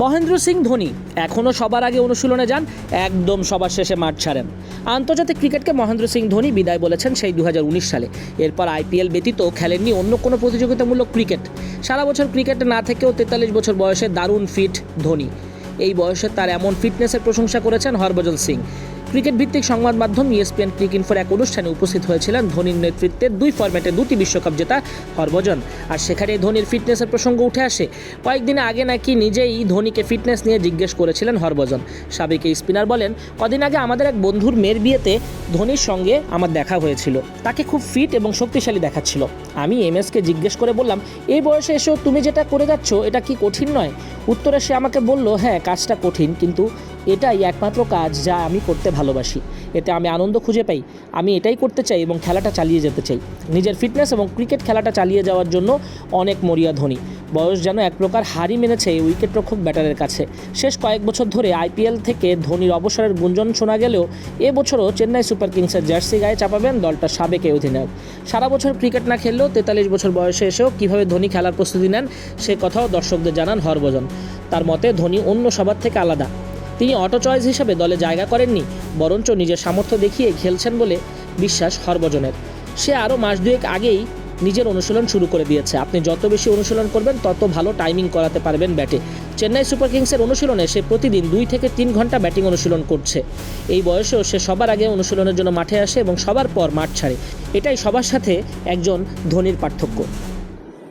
মহেন্দ্র সিং ধোনি এখনও সবার আগে অনুশীলনে যান, একদম সবার শেষে মাঠ ছাড়েন। আন্তর্জাতিক ক্রিকেটকে মহেন্দ্র সিং ধোনি বিদায় বলেছেন সেই দু হাজার উনিশ সালে। এরপর আইপিএল ব্যতীত খেলেননি অন্য কোনো প্রতিযোগিতামূলক ক্রিকেট। সারা বছর ক্রিকেট না থেকেও তেতাল্লিশ বছর বয়সে দারুণ ফিট ধোনি। এই বয়সে তার এমন ফিটনেসের প্রশংসা করেছেন হরভজন সিং। ক্রিকেট ভিত্তিক সংবাদ মাধ্যম ইএসপিএন ক্রিক ইনফোর এক অনুষ্ঠানে উপস্থিত হয়েছিলেন ধোনির নেতৃত্বে দুই ফরম্যাটে দুটি বিশ্বকাপ জেতা হরভজন। আর সেখানে ধোনির ফিটনেসের প্রসঙ্গ উঠে আসে। কয়েকদিন আগে নাকি নিজেই ধোনিকে ফিটনেস নিয়ে জিজ্ঞেস করেছিলেন হরভজন। সাবেক এই স্পিনার বলেন, কদিন আগে আমাদের এক বন্ধুর মেয়ের বিয়েতে ধোনির সঙ্গে আমার দেখা হয়েছিল। তাকে খুব ফিট এবং শক্তিশালী দেখাচ্ছিল। আমি এমএসকে জিজ্ঞেস করে বললাম, এই বয়সে এসেও তুমি যেটা করে যাচ্ছ, এটা কি কঠিন নয়? উত্তরে সে আমাকে বলল হ্যাঁ কাজটা কঠিন, কিন্তু এটাই একমাত্র কাজ যা আমি করতে ভালোবাসি। এতে আমি আনন্দ খুঁজে পাই। আমি এটাই করতে চাই এবং খেলাটা চালিয়ে যেতে চাই। নিজের ফিটনেস এবং ক্রিকেট খেলাটা চালিয়ে যাওয়ার জন্য অনেক মরিয়া ধোনি। বয়স যেন এক প্রকার হারি মেনেছে এই উইকেটরক্ষক ব্যাটারের কাছে। শেষ কয়েক বছর ধরে আইপিএল থেকে ধোনির অবসরের গুঞ্জন শোনা গেলেও এবছরও চেন্নাই সুপার কিংসের জার্সি গায়ে চাপাবেন দলটার সাবেক এই অধিনায়ক। সারা বছর ক্রিকেট না খেললেও তেতাল্লিশ বছর বয়সে এসেও কীভাবে ধোনি খেলার প্রস্তুতি নেন, সে কথাও দর্শকদের জানান হরভজন। তার মতে, ধোনি অন্য সবার থেকে আলাদা। তিনি অটো চয়েস হিসেবে দলে জায়গা করেননি, বরঞ্চ নিজের সামর্থ্য দেখিয়ে খেলছেন বলে বিশ্বাস হরভজনের। সে আরও মাস দুয়েক আগেই নিজের অনুশীলন শুরু করে দিয়েছে। আপনি যত বেশি অনুশীলন করবেন, তত ভালো টাইমিং করাতে পারবেন ব্যাটে। চেন্নাই সুপার কিংসের অনুশীলনে সে প্রতিদিন দুই থেকে তিন ঘণ্টা ব্যাটিং অনুশীলন করছে। এই বয়সেও সে সবার আগে অনুশীলনের জন্য মাঠে আসে এবং সবার পর মাঠ ছাড়ে। এটাই সবার সাথে একজন ধোনির পার্থক্য।